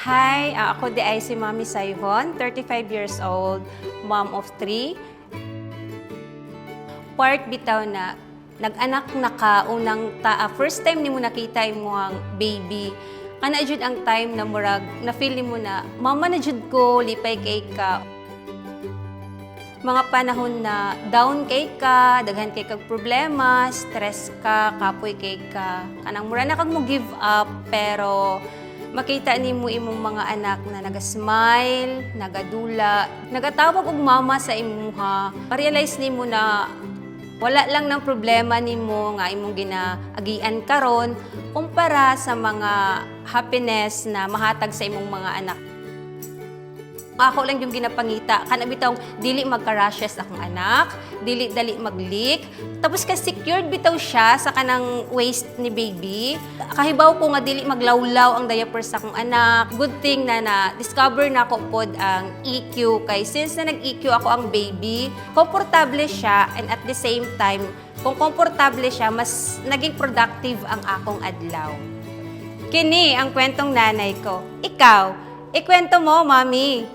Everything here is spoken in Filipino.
Hi, ah, ako di ay si Mami Saivon, 35 years old, mom of three. Part bitaw na nag-anak na ka unang ta ah, first time nimo nakita mo ang baby. Kana jud ang time na murag na feel mo na mama na jud ko lipay kay ka. Mga panahon na down kay ka, daghan kay kag problema, stress ka, kapoy kay ka. Kanang mura na kag mo give up pero makita nimo imong mga anak na naga-smile, nagadula, nagatawag og mama sa imuha. Realize nimo na wala lang ng problema nimo nga imong ginaagian karon kumpara sa mga happiness na mahatag sa imong mga anak. Ako lang yung ginapangita. Kana bitaw dili magka-rashes akong anak, dili dali mag-leak. Tapos ka secured bitaw siya sa kanang waist ni baby. Kahibaw ko nga dili maglawlaw ang diaper sa akong anak. Good thing na na discover na ko pod ang EQ kay since na nag-EQ ako ang baby, komportable siya and at the same time kung komportable siya, mas naging productive ang akong adlaw. Kini ang kwentong nanay ko. Ikaw, ikwento mo, mami.